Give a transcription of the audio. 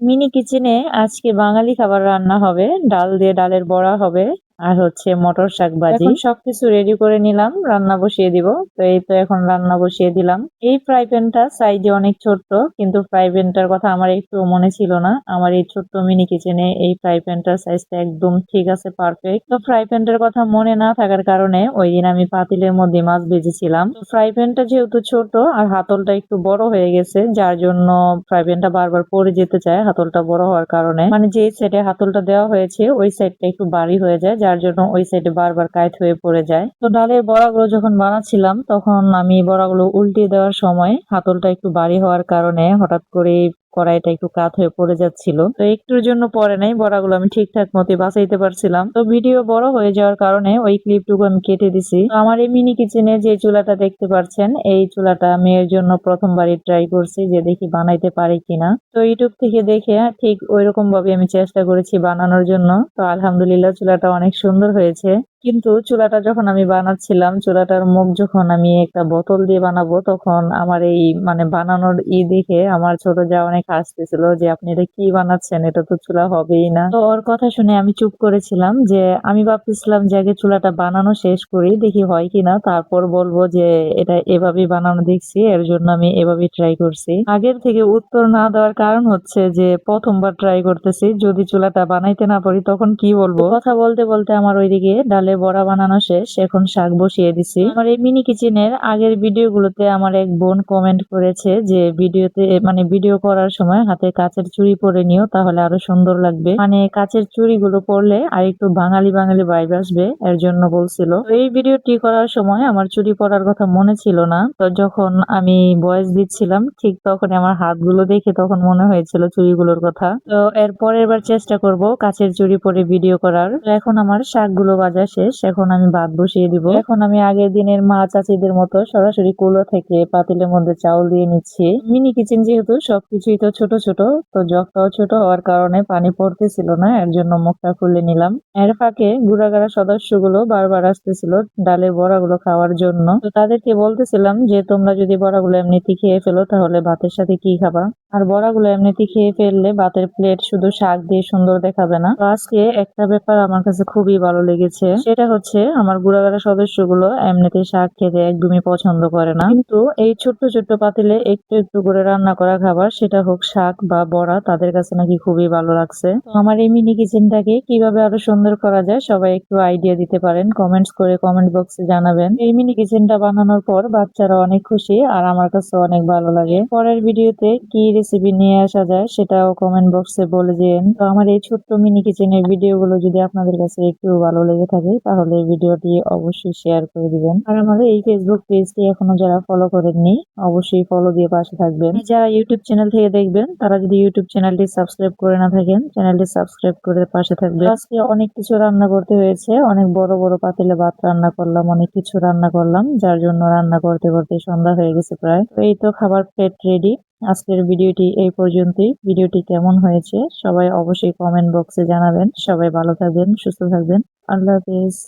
Mini কিচেনে আজকে বাঙালি খাবার রান্না হবে। ডাল দিয়ে ডালের বড়া হবে। আর হচ্ছে মটর শাক ভাজি। সবকিছু রেডি করে নিলাম, রান্না বসিয়ে দিব। তো এই তো এখন রান্না বসিয়ে দিলাম। এই ফ্রাই প্যানটা সাইজে অনেক ছোট্ট, কিন্তু ফ্রাই প্যানটার কথা আমার একটু মনে ছিল না। আমার এই ছোট্ট মিনি কিচেনে এই ফ্রাই প্যানটার সাইজটা একদম ঠিক আছে পারফেক্ট তো ফ্রাই প্যানটার কথা মনে না থাকার কারণে ওই দিন আমি পাতিলের মধ্যে মাছ ভেজেছিলাম। ফ্রাই প্যানটা যেহেতু ছোট আর হাতলটা একটু বড় হয়ে গেছে, যার জন্য ফ্রাই প্যানটা বারবার পড়ে যেতে চায় হাতলটা বড় হওয়ার কারণে। মানে যে সাইডে হাতলটা দেওয়া হয়েছে, ওই সাইডটা একটু বাড়ি হয়ে যায় যার জন্য ওই সাইডে বারবার কাইট হয়ে পড়ে যায়। তো ডালের বড়াগুলো যখন বানাচ্ছিলাম, তখন আমি বড়াগুলো উল্টে দেওয়ার সময় হাতলটা একটু বাড়ি হওয়ার কারণে হঠাৎ করে কড়াইটা একটু কাত হয়ে পড়ে যাচ্ছিল। তো একটুর জন্য পরে নাই, বড়াগুলো আমি ঠিকঠাক মতো বাঁচাইতে পারছিলাম। তো ভিডিও বড় হয়ে যাওয়ার কারণে ওই ক্লিপটুকু আমি কেটে দিছি। আমার এই মিনি কিচেনে যে চুলাটা দেখতে পাচ্ছেন এই চুলাটা মেয়ের জন্য প্রথমবারই ট্রাই করছি যে দেখি বানাইতে পারি কিনা। তো ইউটিউব থেকে দেখে ঠিক ওই রকম ভাবে আমি চেষ্টা করেছি বানানোর জন্য। তো আলহামদুলিল্লাহ চুলাটা অনেক সুন্দর হয়েছে। কিন্তু চুলাটা যখন আমি বানাচ্ছিলাম, চুলাটার মুখ যখন আমি একটা বোতল দিয়ে বানাবো, তখন আমার এই মানে বানানোর ই দেখে আমার ছোট যা অনেক হাসতেছিল যে, আপনি এটা কি বানাচ্ছেন? এটা তো চুলা হবেই না। তো ওর কথা শুনে আমি চুপ করেছিলাম যে, আমি ভাবতেছিলাম যে, আগে চুলাটা বানানো শেষ করি, দেখি হয় কিনা। তারপর বলব যে, এটা এভাবেই বানানো দেখছি, এর জন্য আমি এভাবেই ট্রাই করছি। আগের থেকে উত্তর না দেওয়ার কারণ হচ্ছে যে, প্রথমবার ট্রাই করতেছি। যদি চুলাটা বানাইতে না পারি, তখন কি বলব? কথা বলতে বলতে আমার ওইদিকে ডালে বড়া বানানো শেষ, এখন শাক বসিয়ে দিছি। আমার এই মিনি কিচেনের আগের ভিডিওগুলোতে আমার এক বোন কমেন্ট করেছে যে, ভিডিওতে মানে ভিডিও করার সময় হাতে কাচের চুড়ি পরে নিও, তাহলে আরও সুন্দর লাগবে। মানে কাচের চুড়িগুলো পরলে আর একটু বাঙালি বাঙালি ভাইব আসবে, এর জন্য বলছিল। এই ভিডিওটি করার সময় আমার চুড়ি পরার কথা মনে ছিল না। তো যখন আমি বয়স দিচ্ছিলাম, ঠিক তখন আমার হাতগুলো দেখে তখন মনে হয়েছিল চুড়িগুলোর কথা। তো এর পরের বার চেষ্টা করব কাচের চুড়ি পরে ভিডিও করার। এখন আমার শাকগুলো বাজা শেষ, এখন আমি ভাত বসিয়ে দিব। এখন আমি আগের দিনের মা চাচিদের মতো সরাসরি কুলো থেকে পাতিলের মধ্যে চাউল দিয়ে নিচ্ছি। মিনি কিচেন যেহেতু, সবকিছুই তো ছোট ছোট, তো জগটাও ছোট হওয়ার কারণে পানি পড়তেছিল না, এর জন্য মুখটা খুলে নিলাম। এর ফাঁকে গুড়াগাড়া সদস্যগুলো বারবার আসতেছিল ডালের বড়াগুলো খাওয়ার জন্য। তো তাদেরকে বলতেছিলাম যে, তোমরা যদি বড়াগুলো এমনিতে খেয়ে ফেলো, তাহলে ভাতের সাথে কি খাবা? আর বড়াগুলো এমনিতে খেয়ে ফেললে ভাতের প্লেট শুধু শাক দিয়ে সুন্দর দেখাবে না। তো আজকে একটা ব্যাপার আমার কাছে খুবই ভালো লেগেছে। সেটা হচ্ছে আমার গুড়াগাড়া সদস্যগুলো এমনিতে শাক খেতে একদমই পছন্দ করে না। কিন্তু এই ছোট্ট ছোট্ট পাতিলে একটু একটু করে রান্না করা খাবার, সেটা হোক শাক বা বড়া, তাদের কাছে নাকি খুবই ভালো লাগছে। তো আমার এই মিনি কিচেনটাকে কীভাবে আরও সুন্দর করা যায়, সবাই একটু আইডিয়া দিতে পারেন। কমেন্টস করে কমেন্ট বক্সে জানাবেন। এই মিনি কিচেনটা বানানোর পর বাচ্চারা অনেক খুশি আর আমার কাছে অনেক ভালো লাগে। পরের ভিডিওতে কি রেসিপি নিয়ে আসা যায়, সেটাও কমেন্ট বক্সে বলে দিন তো আমার এই ছোট্ট মিনি কিচেনের ভিডিওগুলো যদি আপনাদের কাছে একটু ভালো লেগে থাকে, তাহলে ভিডিওটি অবশ্যই শেয়ার করে দিবেন। আর আমাদের এই ফেসবুক পেজটি এখনও যারা ফলো করেননি, অবশ্যই ফলো দিয়ে পাশে থাকবেন। যারা ইউটিউব চ্যানেল থেকে দেখবেন, তারা যদি ইউটিউব চ্যানেলটি সাবস্ক্রাইব করে না থাকেন চ্যানেলটি সাবস্ক্রাইব করে পাশে থাকবেন। আজকে অনেক কিছু রান্না করতে হয়েছে, অনেক বড় বড় পাতিলে ভাত রান্না করলাম, অনেক কিছু রান্না করলাম, যার জন্য রান্না করতে করতে সন্ধ্যা হয়ে গেছে প্রায়। তো এই তো খাবার প্লেট রেডি আজকের ভিডিওটি এই পর্যন্তই। ভিডিওটি কেমন হয়েছে সবাই অবশ্যই কমেন্ট বক্সে জানাবেন। সবাই ভালো থাকবেন, সুস্থ থাকবেন। আল্লাহ হাফেজ।